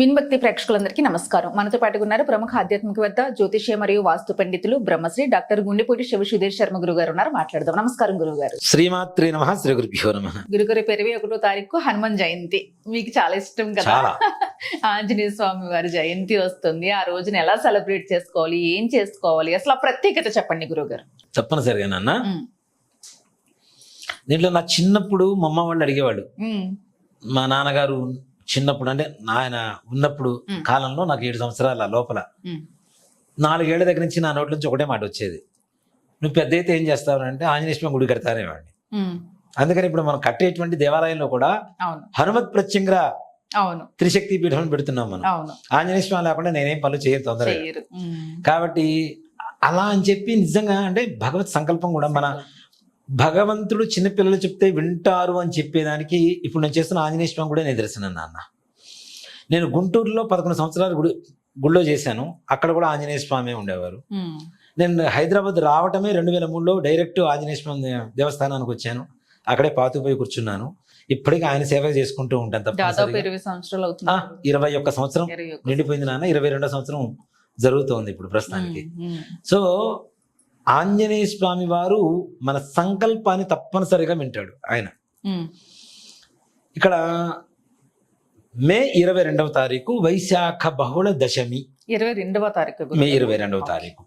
విన్భక్తి ప్రేక్షకులందరికీ నమస్కారం. మనతో పాటు ఉన్నారు ప్రముఖ ఆధ్యాత్మికవేత్త జ్యోతిష్య మరియు వాస్తు పండితులు బ్రహ్మశ్రీ డాక్టర్ గుండెపూడి శివ సుధీర్ శర్మ గురువు గారు ఉన్నారు. మాట్లాడదాం. నమస్కారం గురువు గారు శ్రీమాత్రే నమ. శ్రీ గురుభ్యో నమ. గురుగారు ఇరవై ఒకటో తారీఖు హనుమాన్ జయంతి. మీకు చాలా ఇష్టం కదా. ఆంజనేయ స్వామి వారి జయంతి వస్తుంది. ఆ రోజున ఎలా సెలబ్రేట్ చేసుకోవాలి? ఏం చేసుకోవాలి? అసలు ఆ ప్రత్యేకత చెప్పండి గురువు గారు తప్పనిసరిగా నాన్న. దీంట్లో నా చిన్నప్పుడు మా అమ్మ వాళ్ళు అడిగేవాళ్ళు. మా నాన్నగారు చిన్నప్పుడు అంటే ఆయన ఉన్నప్పుడు. కాలంలో నాకు ఏడు సంవత్సరాల లోపల. నాలుగేళ్ళ దగ్గర నుంచి నా నోట్ల నుంచి ఒకటే మాట వచ్చేది. నువ్వు పెద్ద అయితే ఏం చేస్తావు? అంటే ఆంజనేయ స్వామి గుడి కడతానేవాడిని అందుకని ఇప్పుడు మనం కట్టేటువంటి దేవాలయంలో కూడా హనుమత్ ప్రత్యంగా అవును. త్రిశక్తి పీఠం పెడుతున్నాం మనం. ఆంజనేయ స్వామి లేకుండా నేనేం పనులు చేయను తొందరగా. చేయరు. ఉమ్. కాబట్టి అలా అని చెప్పి నిజంగా అంటే భగవత్ సంకల్పం కూడా మన భగవంతుడు చిన్నపిల్లలు చెప్తే వింటారు అని చెప్పేదానికి ఇప్పుడు నేను చేస్తున్న ఆంజనేయ స్వామి కూడా నిదర్శనం నాన్న. నేను గుంటూరులో పదకొండు సంవత్సరాలు గుడి గుళ్ళో చేశాను. అక్కడ కూడా ఆంజనేయ స్వామి ఉండేవారు. నేను హైదరాబాద్ రావటమే రెండు వేల మూడులో డైరెక్ట్ ఆంజనేయ స్వామి దేవస్థానానికి వచ్చాను. అక్కడే పాతుపోయి కూర్చున్నాను. ఇప్పటికీ ఆయన సేవ చేసుకుంటూ ఉంటాను తప్పనిసరిగా. ఇరవై ఒక్క సంవత్సరం. నిండిపోయింది నాన్న. ఇరవై రెండో సంవత్సరం జరుగుతోంది ఇప్పుడు ప్రస్తుతానికి. సో ఆంజనేయ స్వామి వారు మన సంకల్పాన్ని తప్పనిసరిగా వింటాడు ఆయన. ఇక్కడ మే ఇరవై రెండవ తారీఖు వైశాఖ బహుళ దశమి. ఇరవై రెండవ తారీఖు మే ఇరవై రెండవ తారీఖు.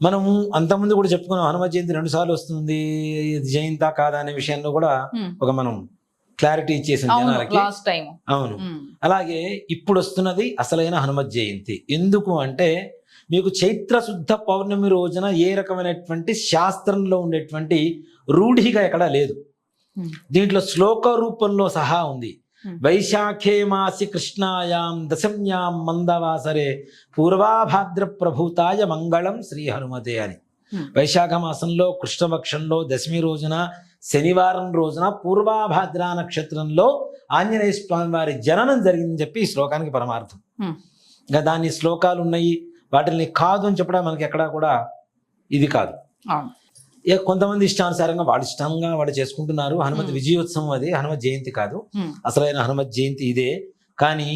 మనం అంతకుముందు కూడా చెప్పుకున్నాం హనుమ జయంతి రెండు సార్లు వస్తుంది ఇది జయంతా కాదా అనే విషయంలో కూడా. ఒక మనం క్లారిటీ ఇచ్చేసిన అవును జనాలకి అవును. అలాగే ఇప్పుడు వస్తున్నది అసలైన హనుమత్ జయంతి. ఎందుకు అంటే మీకు చైత్ర శుద్ధ పౌర్ణమి రోజున ఏ రకమైనటువంటి శాస్త్రంలో ఉండేటువంటి రూఢిగా ఎక్కడా లేదు దీంట్లో శ్లోక రూపంలో సహా ఉంది Hmm. వైశాఖే మాసి కృష్ణాయాం దశమ్యాం మందవాసరే పూర్వాభాద్ర ప్రభూతాయ మంగళం శ్రీ హనుమతే అని Hmm. వైశాఖ మాసంలో కృష్ణపక్షంలో దశమి రోజున శనివారం రోజున పూర్వాభాద్ర నక్షత్రంలో ఆంజనేయ స్వామి వారి జననం జరిగిందని చెప్పి ఈ శ్లోకానికి పరమార్థం Hmm. ఇంకా దాని శ్లోకాలు ఉన్నాయి వాటిని కాదు అని చెప్పడం మనకి ఎక్కడా కూడా ఇది కాదు కొంతమంది ఇష్టానుసారంగా వాళ్ళు ఇష్టంగా వాళ్ళు చేసుకుంటున్నారు హనుమత్. విజయోత్సవం అది హనుమత్ జయంతి కాదు. అసలైన హనుమత్ జయంతి ఇదే కానీ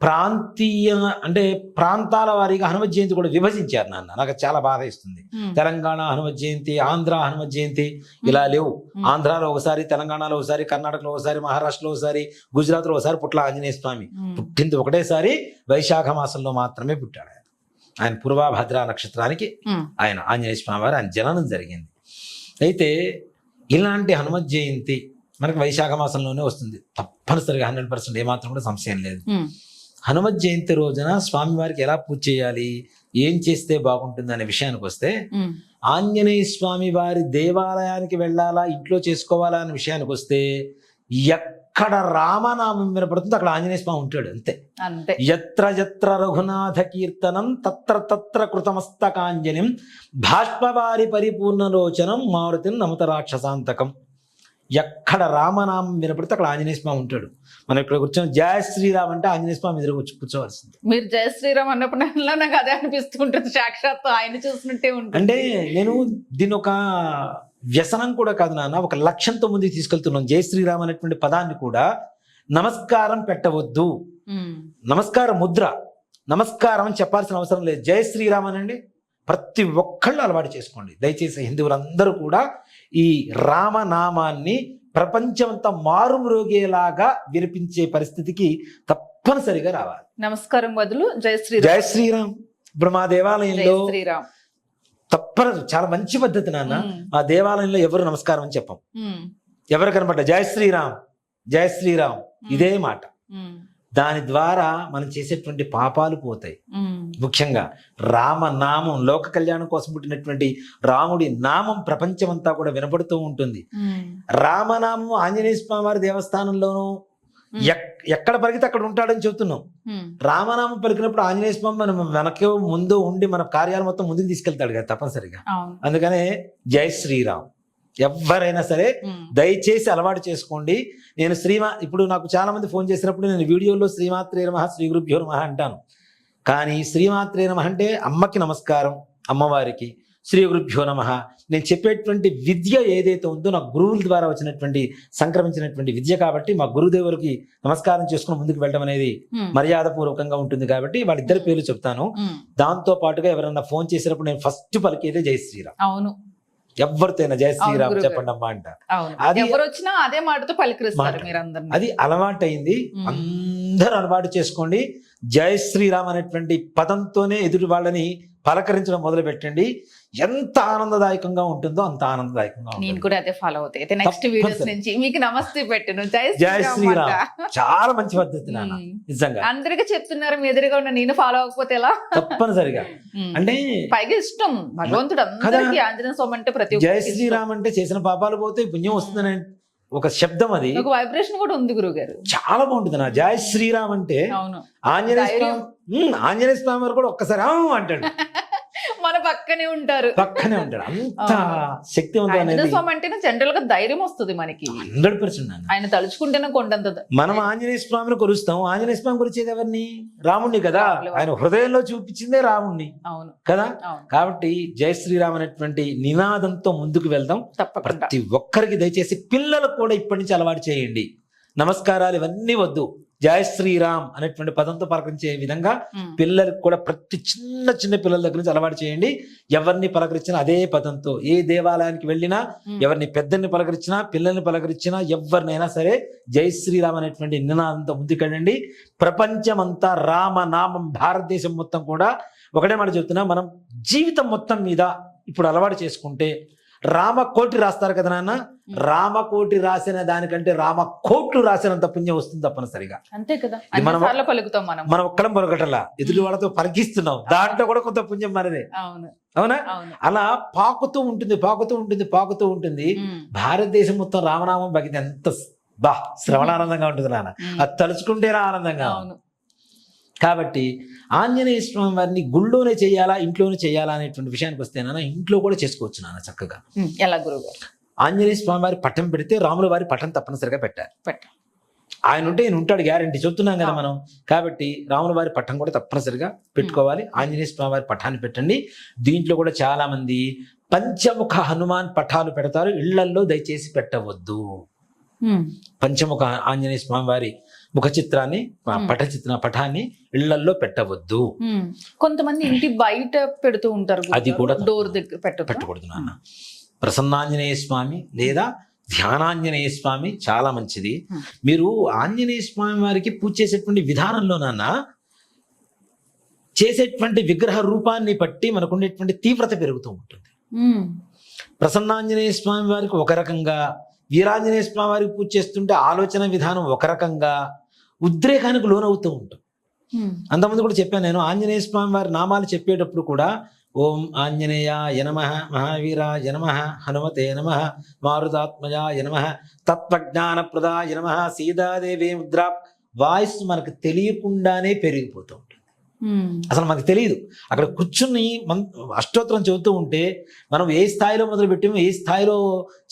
ప్రాంతీయ అంటే ప్రాంతాల వారీగా హనుమత్ జయంతి కూడా విభజించారు నాన్న నాకు చాలా బాధ ఇస్తుంది. తెలంగాణ హనుమత్ జయంతి ఆంధ్ర హనుమత్ జయంతి ఇలా లేవు. ఆంధ్రాలో ఒకసారి తెలంగాణలో ఒకసారి కర్ణాటకలో ఒకసారి మహారాష్ట్రలో ఒకసారి గుజరాత్లో ఒకసారి పుట్ల ఆంజనేయ స్వామి. పుట్టింది ఒకటేసారి వైశాఖ మాసంలో మాత్రమే పుట్టాడు ఆయన పూర్వాభద్ర నక్షత్రానికి. ఆయన ఆంజనేయ స్వామి వారు ఆయన జననం జరిగింది అయితే ఇలాంటి హనుమత్ జయంతి మనకు వైశాఖ మాసంలోనే వస్తుంది తప్పనిసరిగా హండ్రెడ్ పర్సెంట్ ఏమాత్రం కూడా సంశయం లేదు. హనుమత్ జయంతి రోజున స్వామివారికి ఎలా పూజ చేయాలి ఏం చేస్తే బాగుంటుంది అనే విషయానికి వస్తే. ఆంజనేయ స్వామి వారి దేవాలయానికి వెళ్ళాలా ఇంట్లో చేసుకోవాలా అనే విషయానికి వస్తే ఎక్కడ రామనామం వినపడుతుందో అక్కడ ఆంజనేయ స్వామి ఉంటాడు అంతే. అంతే. ఎత్ర ఎత్ర రఘునాథ కీర్తనం తత్ర తత్ర కృతమస్తకాంజలిం భాష్పవారి పరిపూర్ణలోచనం మారుతిని నమత రాక్షసాంతకం. ఎక్కడ రామనామం వినపడితే అక్కడ ఆంజనేయ స్వామి ఉంటాడు. మనం ఇక్కడ కూర్చొని జయ శ్రీరామ్ అంటే ఆంజనేయ స్వామి ఎదురు వచ్చి కూర్చోవలసింది. మీరు జయ శ్రీరామ్ అన్నప్పుడు నాకు అదే అనిపిస్తుంటుంది సాక్షాత్ ఆయన చూసినట్టే ఉంటుంది. అంటే నేను దీని ఒక వ్యసనం కూడా కాదు నాన్న ఒక లక్ష్యంతో ముందుకు తీసుకెళ్తున్నాను జయ శ్రీరామ్ అనేటువంటి పదాన్ని కూడా నమస్కారం పెట్టవద్దు. నమస్కార ముద్ర నమస్కారం అని చెప్పాల్సిన అవసరం లేదు. జై శ్రీరామ్ అనండి ప్రతి ఒక్కళ్ళు అలవాటు చేసుకోండి. దయచేసి హిందువులందరూ కూడా ఈ రామనామాన్ని ప్రపంచమంతా మారుమ్రోగేలాగా వినిపించే పరిస్థితికి తప్పనిసరిగా రావాలి. నమస్కారం బదులు జయ శ్రీరామ్ జై శ్రీరామ్. ఇప్పుడు మా జయ దేవాలయంలో శ్రీరామ్. తప్పన చాలా మంచి పద్ధతి నాన్న. మా దేవాలయంలో ఎవరు నమస్కారం అని చెప్పం. ఎవరు కనపడ్డ జై శ్రీరామ్ జై శ్రీరామ్ ఇదే మాట. దాని ద్వారా మనం చేసేటువంటి పాపాలు పోతాయి. ముఖ్యంగా రామనామం లోక కళ్యాణం కోసం పుట్టినటువంటి రాముడి నామం ప్రపంచమంతా కూడా వినపడుతూ ఉంటుంది. రామనామం ఆంజనేయ స్వామి వారి దేవస్థానంలోనూ ఎక్కడ పరిగితే అక్కడ ఉంటాడని చెబుతున్నాం. రామనామం పలికినప్పుడు ఆంజనేయ స్వామి మనం వెనక ముందు ఉండి మన కార్యాలు మొత్తం ముందుకు తీసుకెళ్తాడు కదా తప్పనిసరిగా. అందుకనే జై శ్రీరామ్. ఎవరైనా సరే. దయచేసి అలవాటు చేసుకోండి. నేను శ్రీమా ఇప్పుడు నాకు చాలా మంది ఫోన్ చేసినప్పుడు నేను వీడియోలో శ్రీమాత్రే నమ శ్రీ గురుభ్యో నమ అంటాను. కానీ శ్రీమాత్రే నమ అంటే అమ్మకి నమస్కారం అమ్మవారికి. శ్రీ గురుభ్యో నమ. నేను చెప్పేటువంటి విద్య ఏదైతే ఉందో నా గురువుల ద్వారా వచ్చినటువంటి సంక్రమించినటువంటి విద్య కాబట్టి మా గురుదేవులకి నమస్కారం చేసుకుని ముందుకు వెళ్ళడం అనేది మర్యాద పూర్వకంగా ఉంటుంది కాబట్టి వాళ్ళిద్దరి పేర్లు చెప్తాను. దాంతో పాటుగా ఎవరన్నా ఫోన్ చేసినప్పుడు నేను ఫస్ట్ పలికేదే జై శ్రీరామ్. అవును. ఎవరితోనైనా జై శ్రీరామ్. చెప్పండి అమ్మా అంట. అది- అదే మాటతో పలికరిస్తారు అది అలవాటైంది. మ్మ్. అందరూ అలవాటు చేసుకోండి. జై శ్రీరామ్ అనేటువంటి పదంతోనే ఎదుటి వాళ్ళని పలకరించడం మొదలు పెట్టండి ఎంత ఆనందదాయకంగా ఉంటుందో అంత ఆనందదాయకంగా నేను కూడా అదే ఫాలో అవుతాయి. అయితే నెక్స్ట్. వీడియోస్ నుంచి మీకు నమస్తే పెట్టను. జై శ్రీరామ్. చాలా మంచి పద్ధతి నాన్న. నిజంగా. అందరికీ చెప్తున్నారు మీ ఎదురుగా ఉన్న నేను ఫాలో అవ్వకపోతే ఎలా? తప్పనిసరిగా. అంటే పైగా ఇష్టం. భగవంతుడు అందరికీ ఆంజనేయ స్వామి అంటే ప్రతి జై. శ్రీరామ్ అంటే చేసిన పాపాలు పోతే పుణ్యం వస్తుందనే ఒక శబ్దం అది. ఒక వైబ్రేషన్ కూడా ఉంది గురువు గారు చాలా బాగుంటుంది నా జై శ్రీరామ్ అంటే ఆంజనేయ. స్వామి ఆంజనేయ స్వామి వారు కూడా ఒక్కసారి అంటాడు. మన పక్కనే ఉంటారు. పక్కనే ఉంటాడు అంత అనేది స్వామి అంటేనే జనరల్గా ధైర్యం వస్తుంది మనకి. హండ్రెడ్ పర్సెంట్ ఆయన తలుచుకుంటేనే కొండంత మనం ఆంజనేయ స్వామిని కొలుస్తాం. ఆంజనేయ స్వామి కొలిచేది ఎవరిని? రాముణ్ణి కదా. ఆయన హృదయంలో చూపించిందే రాముణ్ణి. అవును. కదా? కాబట్టి జై శ్రీరామ్ అనేటువంటి నినాదంతో ముందుకు వెళ్దాం. ప్రతి ఒక్కరికి దయచేసి పిల్లలకు కూడా ఇప్పటి నుంచి అలవాటు చేయండి. నమస్కారాలు ఇవన్నీ వద్దు. జై శ్రీరామ్ అనేటువంటి పదంతో పలకరించే విధంగా. పిల్లలకు కూడా ప్రతి చిన్న చిన్న పిల్లల దగ్గర నుంచి అలవాటు చేయండి ఎవరిని పలకరించినా అదే పదంతో ఏ దేవాలయానికి వెళ్ళినా. ఎవరిని పెద్దల్ని పలకరించినా పిల్లల్ని పలకరించినా ఎవరినైనా సరే జై శ్రీరామ్ అనేటువంటి నినాదంతో ముందుకెళ్ళండి ప్రపంచమంతా రామనామం భారతదేశం మొత్తం కూడా ఒకటే మాట చెప్తున్నా మనం జీవితం మొత్తం మీద ఇప్పుడు అలవాటు చేసుకుంటే రామకోటి రాస్తారు కదా నాన్న? రామకోటి రాసిన దానికంటే రామ కోట్లు రాసినంత పుణ్యం వస్తుంది తప్పనిసరిగా. అంతే కదా. మనం- సార్లు పలుకుతాం మనం. మనం ఒక్కలం పొరగటలా ఎదుటి వాళ్ళతో పలికిస్తున్నాం దాంట్లో కూడా కొంత పుణ్యం మనదే. అవును. అలా పాకుతూ ఉంటుంది పాకుతూ ఉంటుంది పాకుతూ ఉంటుంది. భారతదేశం మొత్తం రామనామం బగితే ఎంత బా శ్రవణానందంగా ఉంటుంది నాన్న. అది తలుచుకుంటేనే ఆనందంగా. అవును. కాబట్టి ఆంజనేయ స్వామి వారిని గుళ్ళోనే చేయాలా ఇంట్లోనే చేయాలా అనేటువంటి విషయానికి వస్తే నాన్న ఇంట్లో కూడా చేసుకోవచ్చు నాన్న చక్కగా. ఎలా గురువు గారు ఆంజనేయ స్వామి వారి పట్టం పెడితే రాముల వారి పట్టం తప్పనిసరిగా పెట్టాలి. పెట్ట ఆయన ఉంటే ఈయన ఉంటాడు గ్యారంటీ చెప్తున్నాం కదా. మనం. కాబట్టి రాముల వారి పట్టం కూడా తప్పనిసరిగా పెట్టుకోవాలి. ఆంజనేయ స్వామి వారి పట్టాన్ని పెట్టండి. దీంట్లో కూడా చాలా మంది పంచముఖ హనుమాన్ పటాలు పెడతారు. ఇళ్ళల్లో దయచేసి పెట్టవద్దు. పంచముఖ ఆంజనేయ స్వామి వారి ముఖ చిత్రాన్ని. పట చిత్ర పటాన్ని ఇళ్ళల్లో పెట్టవద్దు. కొంతమంది ఇంటి బయట పెడుతూ ఉంటారు అది కూడా డోర్ దగ్గర పెట్టకూడదు నాన్న. ప్రసన్నాంజనేయ స్వామి లేదా ధ్యానాంజనేయ స్వామి చాలా మంచిది. మీరు ఆంజనేయ స్వామి వారికి పూజ చేసేటువంటి విధానంలో నాన్న చేసేటువంటి విగ్రహ రూపాన్ని బట్టి మనకు ఉండేటువంటి తీవ్రత పెరుగుతూ ఉంటుంది. ప్రసన్నాంజనేయ స్వామి వారికి ఒక రకంగా వీరాంజనేయ స్వామి వారికి పూజ చేస్తుంటే ఆలోచన విధానం ఒక రకంగా ఉద్రేకానికి లోనవుతూ ఉంటాం. అంతకుముందు కూడా చెప్పాను నేను ఆంజనేయ స్వామి వారి నామాలు చెప్పేటప్పుడు కూడా ఓం ఆంజనేయ యనమ మహావీర యనమ హనుమతే నమ మారుతాత్మజ యనమ తత్వజ్ఞానప్రదా యనమ సీతాదేవి ముద్ర వాయిస్ మనకు తెలియకుండానే పెరిగిపోతూ. అసలు మనకు తెలియదు అక్కడ కూర్చుని మన అష్టోత్తరం చెబుతూ ఉంటే మనం ఏ స్థాయిలో మొదలు పెట్టాము ఏ స్థాయిలో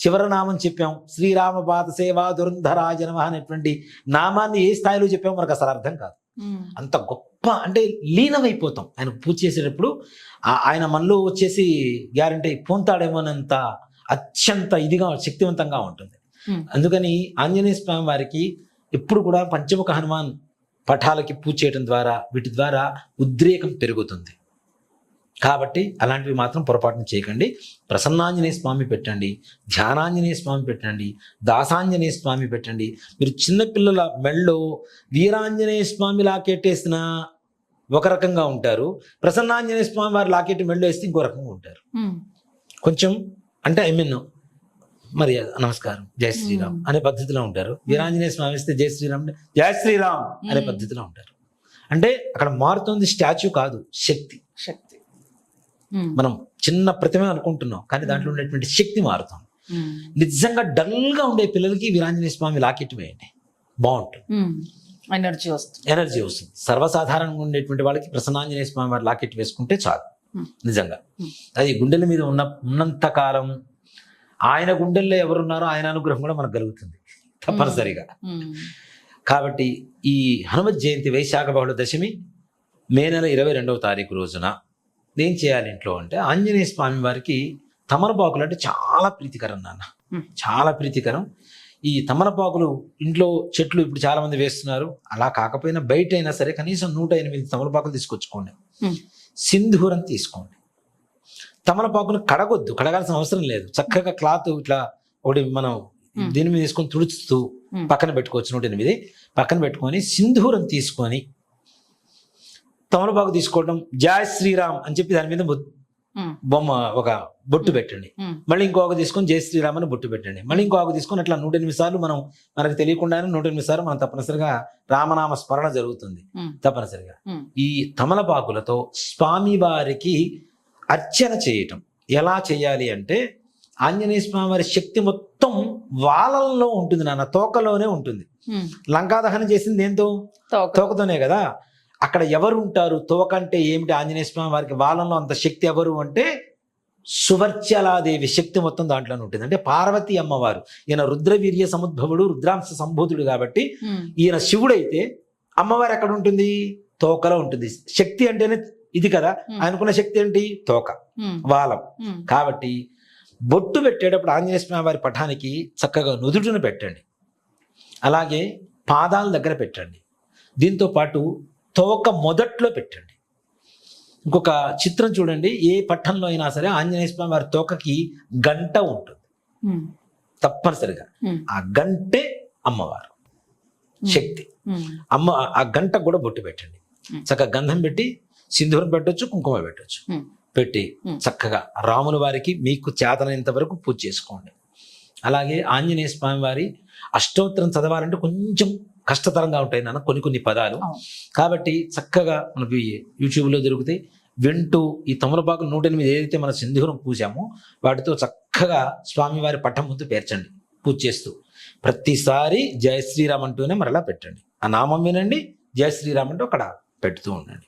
చివరి నామం చెప్పాం శ్రీరామ పాత సేవా దురంధరాజ నమః అనేటువంటి నామాన్ని ఏ స్థాయిలో చెప్పామో మనకు అసలు అర్థం కాదు. అంత గొప్ప అంటే లీనమైపోతాం. ఆయన పూజ చేసేటప్పుడు ఆయన మనలో వచ్చేసి గ్యారంటీ పొంతాడేమోనంత అత్యంత ఇదిగా శక్తివంతంగా ఉంటుంది. అందుకని ఆంజనేయ స్వామి వారికి ఎప్పుడు కూడా పంచముఖ హనుమాన్ పటాలకి పూజ చేయడం ద్వారా వీటి ద్వారా ఉద్రేకం పెరుగుతుంది. కాబట్టి అలాంటివి మాత్రం పొరపాటున చేయకండి. ప్రసన్నాంజనేయ స్వామి పెట్టండి ధ్యానాంజనేయ స్వామి పెట్టండి దాసాంజనేయ స్వామి పెట్టండి. మీరు చిన్నపిల్లల మెళ్ళో వీరాంజనేయ స్వామి లాకెట్టేసిన ఒక రకంగా ఉంటారు. ప్రసన్నాంజనేయ స్వామి వారి లాకెట్ మెళ్ళో వేస్తే ఇంకో రకంగా ఉంటారు. కొంచెం అంటే ఐ మీన్ మరి నమస్కారం. జై శ్రీరామ్. అనే పద్ధతిలో ఉంటారు. వీరాంజనేయ స్వామి ఇస్తే జై శ్రీరామ్ జై శ్రీరామ్ అనే. పద్ధతిలో ఉంటారు. అంటే అక్కడ మారుతుంది స్టాచ్యూ కాదు శక్తి. శక్తి. మనం చిన్న ప్రతిమ అనుకుంటున్నాం కానీ దాంట్లో ఉండేటువంటి శక్తి మారుతాం నిజంగా డల్గా ఉండే పిల్లలకి వీరాంజనేయ స్వామి లాకెట్ వేయండి. బాగుంటుంది. ఎనర్జీ వస్తుంది. ఎనర్జీ వస్తుంది. సర్వసాధారణంగా ఉండేటువంటి వాళ్ళకి ప్రసన్నాంజనేయ స్వామి వారి లాకెట్ వేసుకుంటే చాలు. నిజంగా. అది గుండెల మీద ఉన్న ఉన్నంత కాలం ఆయన గుండెల్లో ఎవరున్నారో ఆయన అనుగ్రహం కూడా మనకు కలుగుతుంది తప్పనిసరిగా. కాబట్టి ఈ హనుమత్ జయంతి వైశాఖ బహుళ దశమి మే నెల ఇరవై రెండవ తారీఖు రోజున ఏం చేయాలి ఇంట్లో అంటే ఆంజనేయ స్వామి వారికి తమలపాకులు అంటే చాలా ప్రీతికరం నాన్న. చాలా ప్రీతికరం. ఈ తమలపాకులు ఇంట్లో చెట్లు ఇప్పుడు చాలా మంది వేస్తున్నారు. అలా కాకపోయినా బయట అయినా సరే కనీసం నూట ఎనిమిది తమలపాకులు తీసుకొచ్చుకోండి. సింధూరం తీసుకోండి. తమలపాకును కడగొద్దు కడగాల్సిన అవసరం లేదు. చక్కగా క్లాత్ ఇట్లా ఒకటి మనం. దీని మీద తీసుకొని తుడుచుతూ. పక్కన పెట్టుకోవచ్చు నూట ఎనిమిది పక్కన పెట్టుకొని సింధూరం తీసుకొని తమలపాకు తీసుకోవడం జయ శ్రీరామ్ అని చెప్పి దాని మీద బొమ్మ ఒక బొట్టు పెట్టండి. మళ్ళీ ఇంకొక తీసుకొని జయ శ్రీరామ్ అని బొట్టు పెట్టండి. మళ్ళీ ఇంకొక తీసుకొని అట్లా నూట ఎనిమిది సార్లు మనం మనకు తెలియకుండానే నూట ఎనిమిది సార్లు మనం తప్పనిసరిగా రామనామ స్మరణ జరుగుతుంది. తప్పనిసరిగా. ఈ తమలపాకులతో స్వామివారికి అర్చన చేయటం. ఎలా చేయాలి అంటే ఆంజనేయ స్వామి వారి శక్తి మొత్తం వాళ్ళల్లో ఉంటుంది నాన్న తోకలోనే ఉంటుంది. లంకాదహనం చేసింది ఏంతో తోక. తోకతోనే కదా? అక్కడ ఎవరు ఉంటారు తోక అంటే ఏమిటి? ఆంజనేయ స్వామి వారికి వాళ్ళలో అంత శక్తి ఎవరు అంటే సువర్చలాదేవి శక్తి మొత్తం దాంట్లోనే ఉంటుంది. అంటే పార్వతీ అమ్మవారు. ఈయన రుద్రవీర్య సముద్భవుడు రుద్రాంశ సంభూతుడు కాబట్టి ఈయన శివుడైతే అమ్మవారు ఎక్కడ ఉంటుంది? తోకలో ఉంటుంది. శక్తి అంటేనే ఇది కదా. ఆయనకున్న శక్తి ఏంటి? తోక. వాలం. కాబట్టి బొట్టు పెట్టేటప్పుడు ఆంజనేయ స్వామి వారి పఠానికి చక్కగా నుదుటిని పెట్టండి. అలాగే పాదాల దగ్గర పెట్టండి. దీంతో పాటు తోక మొదట్లో పెట్టండి. ఇంకొక చిత్రం చూడండి. ఏ పట్టణంలో అయినా సరే ఆంజనేయ స్వామి వారి తోకకి గంట ఉంటుంది. తప్పనిసరిగా. ఆ గంటే అమ్మవారు. శక్తి. అమ్మ ఆ గంట కూడా బొట్టు పెట్టండి. చక్కగా గంధం పెట్టి సింధూరం పెట్టొచ్చు కుంకుమ పెట్టొచ్చు. పెట్టి. చక్కగా రాముల వారికి మీకు చేతనైనంత వరకు పూజ చేసుకోండి. అలాగే ఆంజనేయ స్వామి వారి అష్టోత్తరం చదవాలంటే కొంచెం కష్టతరంగా ఉంటాయి నాన్న కొన్ని కొన్ని పదాలు. కాబట్టి చక్కగా మనకి యూట్యూబ్లో దొరుకుతాయి వింటూ ఈ తమలపాకులు నూట ఎనిమిది ఏదైతే మన సింధూరం పూసామో వాటితో చక్కగా స్వామివారి పట్టం ముందు పేర్చండి పూజ చేస్తూ. ప్రతిసారి జయ శ్రీరామ్ అంటూనే మరలా పెట్టండి. ఆ నామం వినండి జయ శ్రీరామ్ అంటూ అక్కడ పెడుతూ ఉండండి.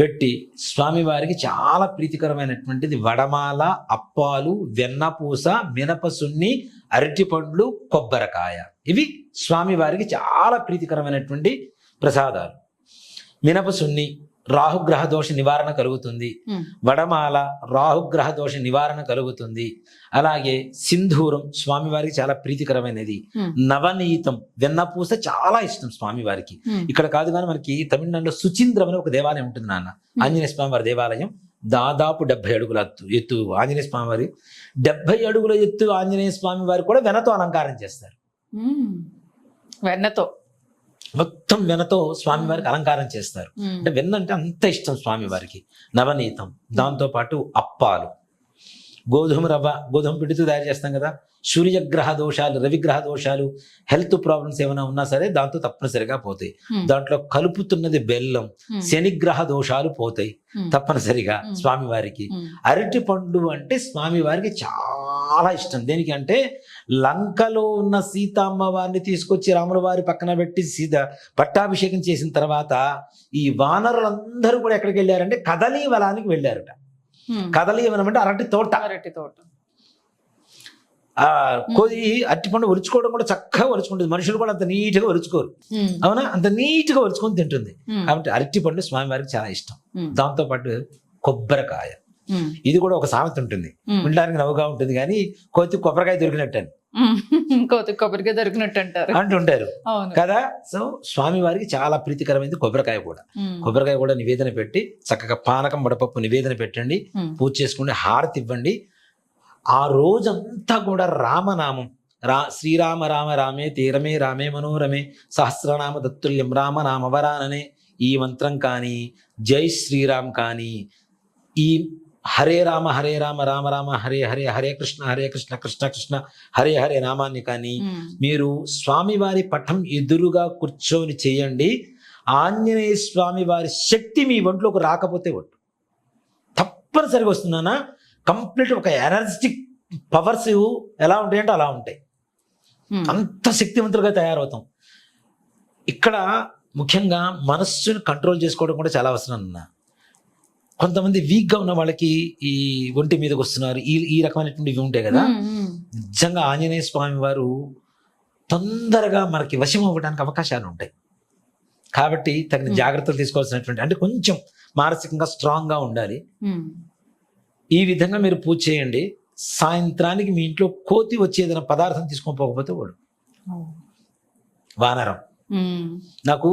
పెట్టి స్వామివారికి చాలా ప్రీతికరమైనటువంటిది వడమాల అప్పాలు వెన్నపూస మినపసున్ని అరటిపండ్లు కొబ్బరికాయ. ఇవి స్వామివారికి చాలా ప్రీతికరమైనటువంటి ప్రసాదాలు. మినపసున్ని రాహుగ్రహ దోష నివారణ కలుగుతుంది. వడమాల రాహుగ్రహ దోష నివారణ కలుగుతుంది. అలాగే సింధూరం స్వామివారికి చాలా ప్రీతికరమైనది. నవనీతం వెన్నపూస చాలా ఇష్టం స్వామివారికి. ఇక్కడ కాదు కానీ మనకి తమిళనాడులో సుచింద్రం అని ఒక దేవాలయం ఉంటుంది నాన్న. ఆంజనేయ స్వామి వారి దేవాలయం దాదాపు డెబ్బై అడుగుల ఎత్తు ఎత్తు ఆంజనేయ స్వామి వారి డెబ్బై అడుగుల ఎత్తు ఆంజనేయ స్వామి వారు కూడా వెనతో అలంకారం చేస్తారు. వెన్నతో. మొత్తం వెనతో స్వామి వారికి అలంకారం చేస్తారు. అంటే వెన్న అంటే అంత ఇష్టం స్వామి వారికి. నవనీతం దాంతో పాటు అప్పాలు. గోధుమ రవ్వ గోధుమ పిండితో తయారు చేస్తాం కదా. సూర్యగ్రహ దోషాలు రవిగ్రహ దోషాలు హెల్త్ ప్రాబ్లమ్స్ ఏమైనా ఉన్నా సరే దాంతో తప్పనిసరిగా పోతాయి. దాంట్లో కలుపుతున్నది బెల్లం శనిగ్రహ దోషాలు పోతాయి. తప్పనిసరిగా. స్వామివారికి. అరటి పండు అంటే స్వామివారికి చాలా ఇష్టం. దేనికి అంటే లంకలో ఉన్న సీతమ్మ వారిని తీసుకొచ్చి రాముల వారి పక్కన పెట్టి సీత పట్టాభిషేకం చేసిన తర్వాత ఈ వానరులందరూ కూడా ఎక్కడికి వెళ్ళారంటే కదలీ వనానికి వెళ్ళారట. కదలీ వనం అంటే అరటి తోట. అరటి తోట. కోది అరటి పండు ఒలుచుకోవడం కూడా చక్కగా ఒలుచుకుంటుంది. మనుషులు కూడా అంత నీట్గా ఒలుచుకోరు. అవునా? అంత నీట్గా ఒలుచుకొని తింటుంది. కాబట్టి అరటి పండు స్వామివారికి చాలా ఇష్టం. ఉమ్, దాంతో పాటు కొబ్బరికాయ. ఇది కూడా ఒక సామెత ఉంటుంది. వినడానికి నవ్వుగా ఉంటుంది కానీ కోతి కొబ్బరికాయ దొరికినట్టు. కోతి కొబ్బరిగా దొరికినట్టు అంటారు అంటుంటారు కదా? సో స్వామి వారికి చాలా ప్రీతికరమైనది కొబ్బరికాయ కూడా. కొబ్బరికాయ కూడా నివేదన పెట్టి చక్కగా పానకం వడపప్పు నివేదన పెట్టండి. పూజ చేసుకుని హారతి ఇవ్వండి. ఆ రోజంతా కూడా రామనామం. రా శ్రీరామ రామ రామే తీరమే రామే మనోరమే సహస్రనామ దత్తుల్యం రామనామ వరాననే ఈ మంత్రం కానీ జై శ్రీరామ్ కానీ ఈ హరే రామ హరే రామ రామ రామ హరే హరే హరే కృష్ణ హరే కృష్ణ కృష్ణ కృష్ణ హరే హరే నామాన్ని కానీ మీరు స్వామివారి పటం ఎదురుగా కూర్చొని చేయండి. ఆంజనేయ స్వామి వారి శక్తి మీ ఒంట్లోకి రాకపోతే ఒట్టు. తప్పనిసరిగా వస్తుందన్నా కంప్లీట్ ఒక ఎనర్జెటిక్ పవర్స్ ఎలా ఉంటాయంటే అలా ఉంటాయి. అంత శక్తివంతులుగా తయారవుతాం. ఇక్కడ ముఖ్యంగా మనస్సును కంట్రోల్ చేసుకోవడం కూడా చాలా అవసరం అన్న. కొంతమంది వీక్గా ఉన్న వాళ్ళకి ఈ ఒంటి మీదకి వస్తున్నారు. ఈ ఈ రకమైనటువంటి ఇవి ఉంటాయి కదా. నిజంగా ఆంజనేయ స్వామి వారు తొందరగా మనకి వశం అవ్వడానికి అవకాశాలు ఉంటాయి. కాబట్టి తగిన. జాగ్రత్తలు తీసుకోవాల్సినటువంటి అంటే కొంచెం మానసికంగా స్ట్రాంగ్గా ఉండాలి. ఈ విధంగా మీరు పూజ చేయండి. సాయంత్రానికి మీ ఇంట్లో కోతి వచ్చి ఏదైనా పదార్థం తీసుకొని పోకపోతే వాడు. వానరం. నాకు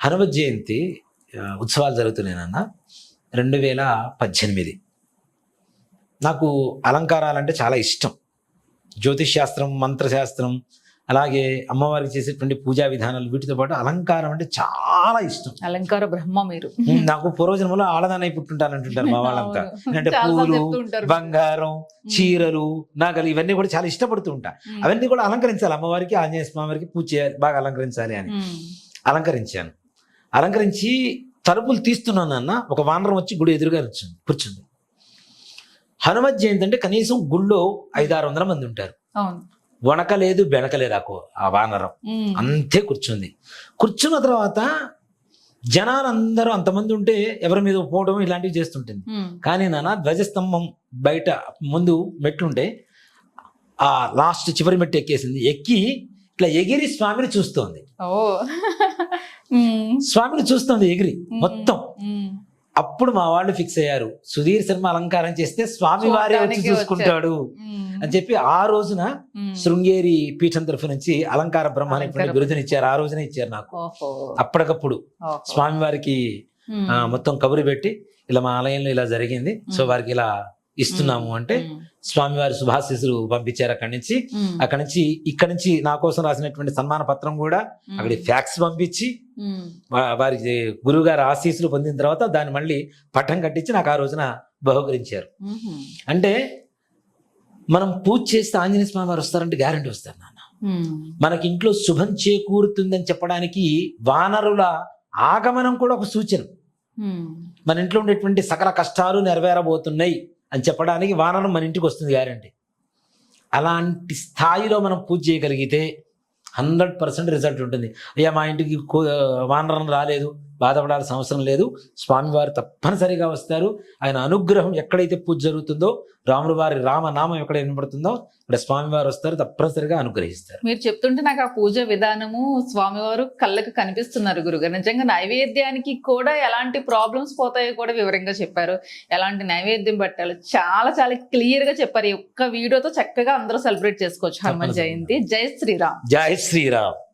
హనుమత్ జయంతి ఉత్సవాలు జరుగుతున్నాయి నాన్న. రెండు వేల పద్దెనిమిది. నాకు అలంకారాలంటే చాలా ఇష్టం. జ్యోతిష్ శాస్త్రం మంత్రశాస్త్రం అలాగే అమ్మవారికి చేసేటువంటి పూజా విధానాలు వీటితో పాటు అలంకారం అంటే చాలా ఇష్టం. అలంకార బ్రహ్మ మీరు. నాకు పూర్వజన్మలో ఆడదానై పుట్టుంటానంటుంటారు మా వాళ్ళంతా. అంటే పూలు. బంగారం చీరలు నగలు ఇవన్నీ కూడా చాలా ఇష్టపడుతూ ఉంటా. అవన్నీ కూడా అలంకరించాలి. అమ్మవారికి ఆంజనేయ స్వామి వారికి పూజ చేయాలి బాగా అలంకరించాలి అని. అలంకరించాను. అలంకరించి తలుపులు తీస్తున్నాను అన్న ఒక వానరం వచ్చి గుడి ఎదురుగా కూర్చుంది కూర్చుంది. హనుమత్ జయంతి అంటే కనీసం గుళ్ళో ఐదారు వందల మంది ఉంటారు. అవును. వణకలేదు బెనకలేదు ఆ వానరం. అంతే కూర్చుంది కూర్చున్న తర్వాత జనాలందరూ అంతమంది ఉంటే ఎవరి మీద పోవడం ఇలాంటివి చేస్తుంటుంది. కానీ నాన్న ధ్వజస్తంభం బయట ముందు మెట్లుంటే ఆ లాస్ట్ చివరి మెట్టు ఎక్కేసింది ఎక్కి ఇట్లా ఎగిరి స్వామిని చూస్తోంది. స్వామిని చూస్తోంది ఎగిరి మొత్తం. అప్పుడు మా వాళ్ళు ఫిక్స్ అయ్యారు సుధీర్ శర్మ అలంకారం చేస్తే స్వామి వారే వచ్చి చూసుకుంటాడు. అని చెప్పి ఆ రోజున. శృంగేరి పీఠం తరఫు నుంచి అలంకార బ్రహ్మ అనేటువంటి అలంకార బిరుదుని ఇచ్చారు ఆ రోజునే ఇచ్చారు నాకు అప్పటికప్పుడు. స్వామి వారికి మొత్తం కబురు పెట్టి ఇలా మా ఆలయంలో ఇలా జరిగింది సో. వారికి ఇలా ఇస్తున్నాము అంటే. స్వామివారి శుభాశీస్సులు పంపించారు అక్కడి నుంచి. అక్కడి నుంచి ఇక్కడి నుంచి నా కోసం రాసినటువంటి సన్మాన పత్రం కూడా. అక్కడి ఫ్యాక్స్ పంపించి ఉమ్. వా- వారికి గురువు గారి ఆశీస్సులు పొందిన తర్వాత దాన్ని మళ్ళీ పట్టం కట్టించి నాకు ఆ రోజున బహుకరించారు. అంటే మనం పూజ చేస్తే ఆంజనేయ స్వామి వారు వస్తారంటే గ్యారంటీ వస్తారు నాన్న. మనకి ఇంట్లో శుభం చేకూరుతుందని చెప్పడానికి వానరుల ఆగమనం కూడా ఒక సూచన. మన ఇంట్లో ఉండేటువంటి సకల కష్టాలు నెరవేరబోతున్నాయి అని చెప్పడానికి వానరం మన ఇంటికి వస్తుంది గ్యారంటీ. అలాంటి స్థాయిలో మనం పూజ చేయగలిగితే హండ్రెడ్ పర్సెంట్ రిజల్ట్ ఉంటుంది. అయ్యా మా ఇంటికి వానరం రాలేదు. బాధపడాల్సిన అవసరం లేదు. స్వామివారు తప్పనిసరిగా వస్తారు. ఆయన అనుగ్రహం ఎక్కడైతే పూజ జరుగుతుందో రాముడు వారి రామనామం ఎక్కడ వినబడుతుందో ఇక్కడ స్వామివారు వస్తారు తప్పనిసరిగా అనుగ్రహిస్తారు. మీరు చెప్తుంటే నాకు ఆ పూజ విధానము స్వామివారు కళ్ళకు కనిపిస్తున్నారు గురుగారు. నిజంగా నైవేద్యానికి కూడా ఎలాంటి ప్రాబ్లమ్స్ పోతాయో కూడా వివరంగా చెప్పారు. ఎలాంటి నైవేద్యం పెట్టాలి చాలా చాలా క్లియర్గా చెప్పారు. ఈ ఒక్క వీడియోతో చక్కగా అందరూ సెలబ్రేట్ చేసుకోవచ్చు. హనుమాన్. జయంతి. జై శ్రీరామ్. జై శ్రీరామ్.